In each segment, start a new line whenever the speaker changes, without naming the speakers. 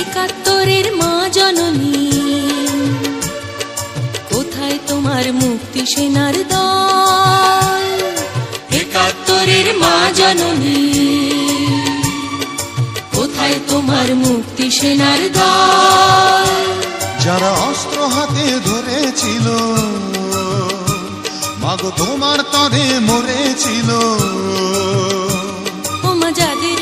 একাত্তরের মা জননী। কোথায় তোমার মুক্তি সেনার দল? একাত্তরের মা জননী। কোথায় তোমার মুক্তি সেনার দল?
যারা অস্ত্র হাতে ধরেছিল মাগো তোমার তরে মরেছিল।
ওমা যাদের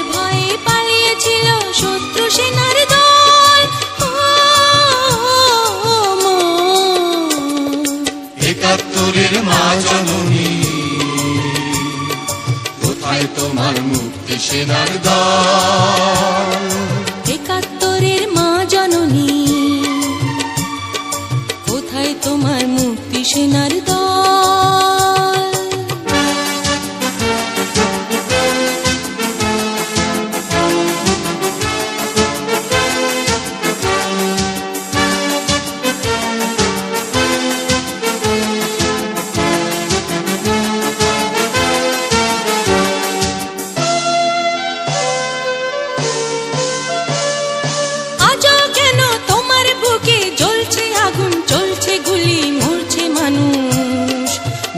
মা
জননী। কোথায় তোমার মুক্তি সেনার দল
একাত্তরের মা জননী। কোথায় তোমার মুক্তি সেনার দল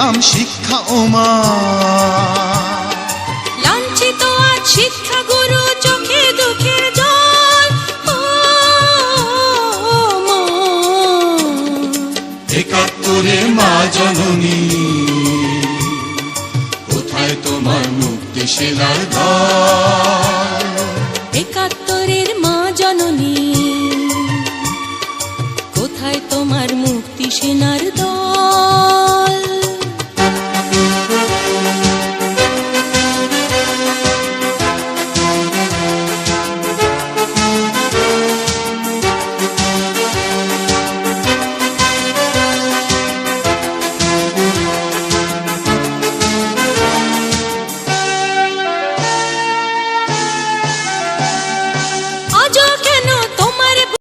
পেলাম শিক্ষা ওমা
লাঞ্ছিত আজ শিক্ষা গুরু চোখে দুঃখে জল।
একাত্তরে মা জননী কোথায় তোমার মুক্তি শিলার একাত্তরের মা জননী